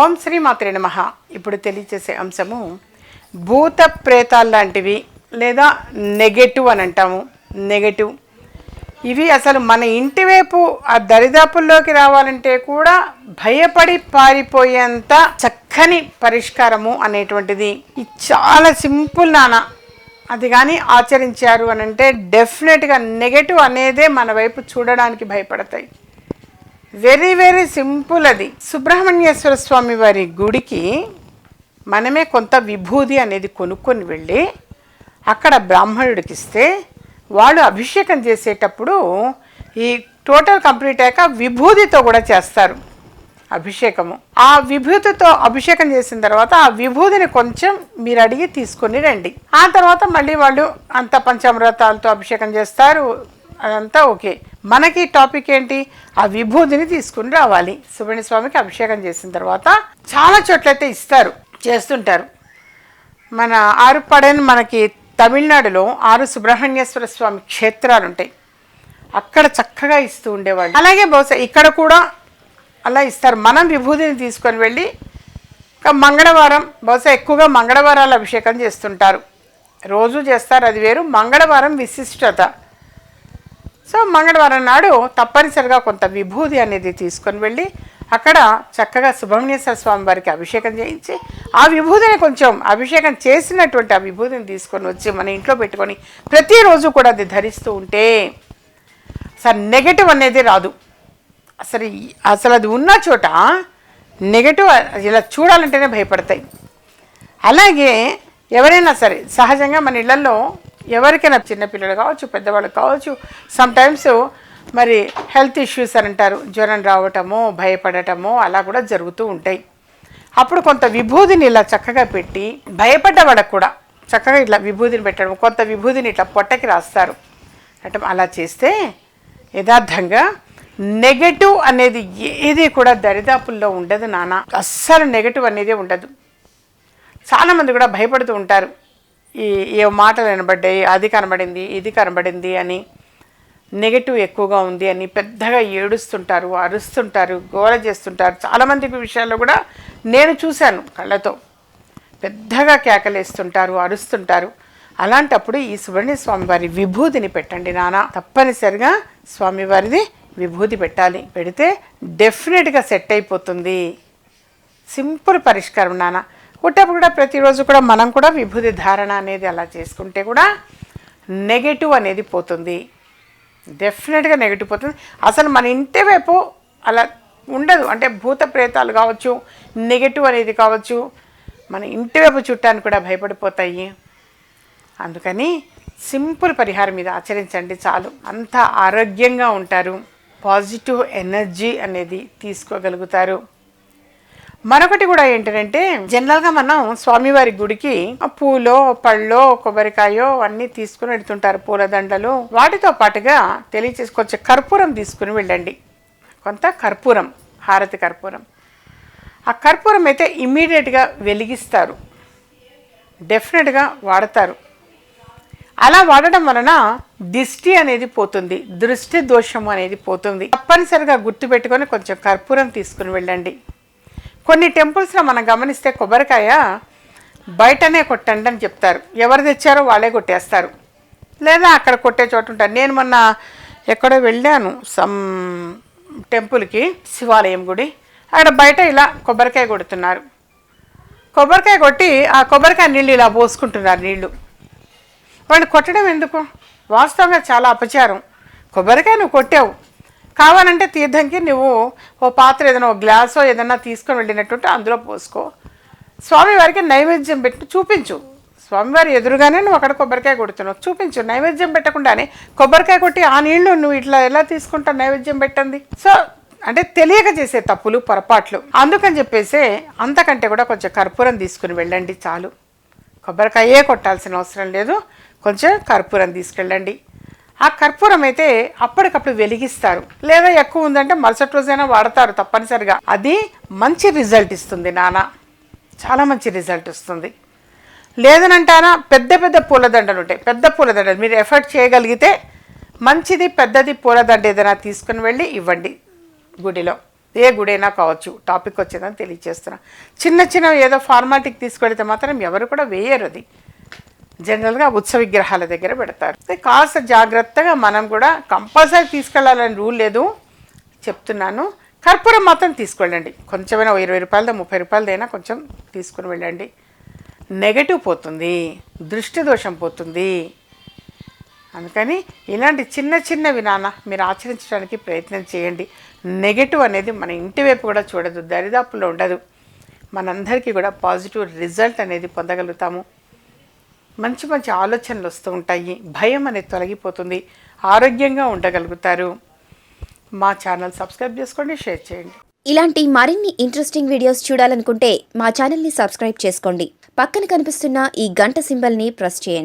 ఓం శ్రీ మాత్రే నమ. ఇప్పుడు తెలియచేసే అంశము భూత ప్రేతాలు లాంటివి లేదా నెగటివ్ అని అంటాము. నెగటివ్. ఇవి అసలు మన ఇంటి వైపు ఆ దరిదాపుల్లోకి రావాలంటే కూడా భయపడి పారిపోయేంత చక్కని పరిష్కారము అనేటువంటిది. ఇది చాలా సింపుల్ నాన్న. అది కానీ ఆచరించారు అని అంటే డెఫినెట్గా నెగటివ్ అనేదే మన వైపు చూడడానికి భయపడతాయి. వెరీ వెరీ సింపుల్ అది. సుబ్రహ్మణ్యేశ్వర స్వామి వారి గుడికి మనమే కొంత విభూది అనేది కొనుక్కొని వెళ్ళి అక్కడ బ్రాహ్మణుడికి ఇస్తే వాళ్ళు అభిషేకం చేసేటప్పుడు ఈ టోటల్ కంప్లీట్ అయ్యాక విభూదితో కూడా చేస్తారు అభిషేకము. ఆ విభూతితో అభిషేకం చేసిన తర్వాత ఆ విభూదిని కొంచెం మీరు అడిగి తీసుకొని రండి. ఆ తర్వాత మళ్ళీ వాళ్ళు అంత పంచామృతాలతో అభిషేకం చేస్తారు. అదంతా ఓకే. మనకి టాపిక్ ఏంటి? ఆ విభూతిని తీసుకుని రావాలి. సుబ్రహ్మణ్య స్వామికి అభిషేకం చేసిన తర్వాత చాలా చోట్లయితే ఇస్తారు చేస్తుంటారు. మన ఆరుపడని మనకి తమిళనాడులో ఆరు సుబ్రహ్మణ్యేశ్వర స్వామి క్షేత్రాలు ఉంటాయి అక్కడ చక్కగా ఇస్తూ ఉండేవాళ్ళు. అలాగే బహుశా ఇక్కడ కూడా అలా ఇస్తారు. మనం విభూతిని తీసుకొని వెళ్ళి మంగళవారం బహుశా ఎక్కువగా మంగళవారాలు అభిషేకం చేస్తుంటారు. రోజు చేస్తారు అది వేరు. మంగళవారం విశిష్టత. సో మంగళవారం నాడు తప్పనిసరిగా కొంత విభూది అనేది తీసుకొని వెళ్ళి అక్కడ చక్కగా సుబ్రహ్మణ్యేశ్వర స్వామి వారికి అభిషేకం చేయించి ఆ విభూతిని కొంచెం అభిషేకం చేసినటువంటి ఆ విభూతిని తీసుకొని వచ్చి మన ఇంట్లో పెట్టుకొని ప్రతిరోజు కూడా అది ధరిస్తూ ఉంటే అసలు నెగటివ్ అనేది రాదు. అసలు అసలు అది ఉన్న చోట నెగటివ్ ఇలా చూడాలంటేనే భయపడతాయి. అలాగే ఎవరైనా సరే సహజంగా మన ఇళ్ళలో ఎవరికైనా చిన్నపిల్లలు కావచ్చు పెద్దవాళ్ళు కావచ్చు సమ్టైమ్స్ మరి హెల్త్ ఇష్యూస్ అని అంటారు. జ్వరం రావటము భయపడటము అలా కూడా జరుగుతూ ఉంటాయి. అప్పుడు కొంత విభూదిని ఇలా చక్కగా పెట్టి భయపడ్డ వాళ్ళకు కూడా చక్కగా ఇట్లా విభూదిని పెట్టడం కొంత విభూదిని ఇట్లా పొట్టకి రాస్తారు. అంటే అలా చేస్తే యథార్థంగా నెగటివ్ అనేది ఏది కూడా దరిదాపుల్లో ఉండదు నాన్న. అస్సలు నెగటివ్ అనేది ఉండదు. చాలామంది కూడా భయపడుతూ ఉంటారు. ఈ ఏ మాటలు వినబడ్డాయి అది కనబడింది ఇది కనబడింది అని నెగటివ్ ఎక్కువగా ఉంది అని పెద్దగా ఏడుస్తుంటారు అరుస్తుంటారు గోల చేస్తుంటారు. చాలామంది విషయాల్లో కూడా నేను చూశాను కళ్ళతో. పెద్దగా కేకలేస్తుంటారు అరుస్తుంటారు. అలాంటప్పుడు ఈ సుబ్రహ్మణ్య స్వామి వారి విభూతిని పెట్టండి నాన్న తప్పనిసరిగా స్వామివారిది విభూతి పెట్టాలి. పెడితే డెఫినెట్గా సెట్ అయిపోతుంది. సింపుల్ పరిష్కారం నాన్న పుట్టప్పుడు కూడా ప్రతిరోజు కూడా మనం కూడా విభూతి ధారణ అనేది అలా చేసుకుంటే కూడా నెగటివ్ అనేది పోతుంది. డెఫినెట్గా నెగిటివ్ పోతుంది. అసలు మన ఇంటి వైపు అలా ఉండదు. అంటే భూత ప్రేతాలు కావచ్చు నెగటివ్ అనేది కావచ్చు మన ఇంటి వైపు చుట్టానికి కూడా భయపడిపోతాయి. అందుకని సింపుల్ పరిహారం మీద ఆచరించండి చాలు. అంత ఆరోగ్యంగా ఉంటారు. పాజిటివ్ ఎనర్జీ అనేది తీసుకోగలుగుతారు. మరొకటి కూడా ఏంటంటే జనరల్గా మనం స్వామివారి గుడికి పూలో పళ్ళో కొబ్బరికాయో అన్నీ తీసుకుని వెళ్తుంటారు పూలదండలు. వాటితో పాటుగా తెలియచేసి కొంచెం కర్పూరం తీసుకుని వెళ్ళండి. కొంత కర్పూరం హారతి కర్పూరం. ఆ కర్పూరం అయితే ఇమ్మీడియట్గా వెలిగిస్తారు. డెఫినెట్గా వాడతారు. అలా వాడడం వలన దిష్టి అనేది పోతుంది దృష్టి దోషం అనేది పోతుంది. తప్పనిసరిగా గుర్తుపెట్టుకొని కొంచెం కర్పూరం తీసుకుని వెళ్ళండి. కొన్ని టెంపుల్స్లో మనం గమనిస్తే కొబ్బరికాయ బయటనే కొట్టండి అని చెప్తారు. ఎవరు తెచ్చారో వాళ్ళే కొట్టేస్తారు. లేదా అక్కడ కొట్టే చోటు ఉంటారు నేను మొన్న ఎక్కడో వెళ్ళాను సమ్ టెంపుల్కి శివాలయం గుడి. అక్కడ బయట ఇలా కొబ్బరికాయ కొడుతున్నారు. కొబ్బరికాయ కొట్టి ఆ కొబ్బరికాయ నీళ్ళు ఇలా పోసుకుంటున్నారు నీళ్ళు. వాడిని కొట్టడం ఎందుకు? వాస్తవంగా చాలా అపచారం. కొబ్బరికాయ నువ్వు కొట్టావు. కావాలంటే తీర్థంకి నువ్వు ఓ పాత్ర ఏదైనా ఓ గ్లాసో ఏదైనా తీసుకొని వెళ్ళినట్టుంటే అందులో పోసుకో. స్వామివారికి నైవేద్యం పెట్టి చూపించు. స్వామివారి ఎదురుగానే నువ్వు అక్కడ కొబ్బరికాయ కొడుతున్నావు. చూపించు నైవేద్యం పెట్టకుండానే కొబ్బరికాయ కొట్టి ఆ నీళ్ళు నువ్వు ఇట్లా ఎలా తీసుకుంటావు నైవేద్యం పెట్టండి సో అంటే తెలియక చేసే తప్పులు పొరపాట్లు. అందుకని చెప్పేసి అంతకంటే కూడా కొంచెం కర్పూరం తీసుకుని వెళ్ళండి చాలు. కొబ్బరికాయే కొట్టాల్సిన అవసరం లేదు. కొంచెం కర్పూరం తీసుకెళ్ళండి. ఆ కర్పూరం అయితే అప్పటికప్పుడు వెలిగిస్తారు. లేదా ఎక్కువ ఉందంటే మరుసటి రోజైనా వాడతారు తప్పనిసరిగా. అది మంచి రిజల్ట్ ఇస్తుంది నాన్న. చాలా మంచి రిజల్ట్ వస్తుంది లేదనంటారా పెద్ద పెద్ద పూలదండలు ఉంటాయి. పెద్ద పూలదండలు మీరు ఎఫర్ట్ చేయగలిగితే మంచిది పెద్దది పూలదండ ఏదైనా తీసుకుని వెళ్ళి ఇవ్వండి గుడిలో. ఏ గుడైనా కావచ్చు. టాపిక్ వచ్చేదని తెలియజేస్తున్నా. చిన్న చిన్న ఏదో ఫార్మాలిటీకి తీసుకెళ్తే మాత్రం ఎవరు కూడా వేయరు అది. జనరల్గా ఉత్సవ విగ్రహాల దగ్గర పెడతారు. కాస్త జాగ్రత్తగా మనం కూడా కంపల్సరీ తీసుకెళ్ళాలని రూల్ లేదు చెప్తున్నాను. కర్పూరం మాత్రం తీసుకెళ్ళండి కొంచెమైనా ఇరవై రూపాయలదో ముప్పై రూపాయలదైనా కొంచెం తీసుకుని వెళ్ళండి. నెగటివ్ పోతుంది. దృష్టి దోషం పోతుంది. అందుకని ఇలాంటి చిన్న చిన్న వినాన మీరు ఆచరించడానికి ప్రయత్నం చేయండి. నెగటివ్ అనేది మన ఇంటి వైపు కూడా చూడదు. దరిదాపుల్లో ఉండదు. మనందరికీ కూడా పాజిటివ్ రిజల్ట్ అనేది పొందగలుగుతాము. మంచి మంచి ఆలోచనలు వస్తూ ఉంటాయి. భయం అనేది తొలగిపోతుంది. ఆరోగ్యంగా ఉండగలుగుతారు. మా ఛానల్ సబ్స్క్రైబ్ చేసుకోండి షేర్ చేయండి. ఇలాంటి మరిన్ని ఇంట్రెస్టింగ్ వీడియోస్ చూడాలనుకుంటే మా ఛానల్ని సబ్స్క్రైబ్ చేసుకోండి. పక్కన కనిపిస్తున్న ఈ గంట సింబల్ని ప్రెస్ చేయండి.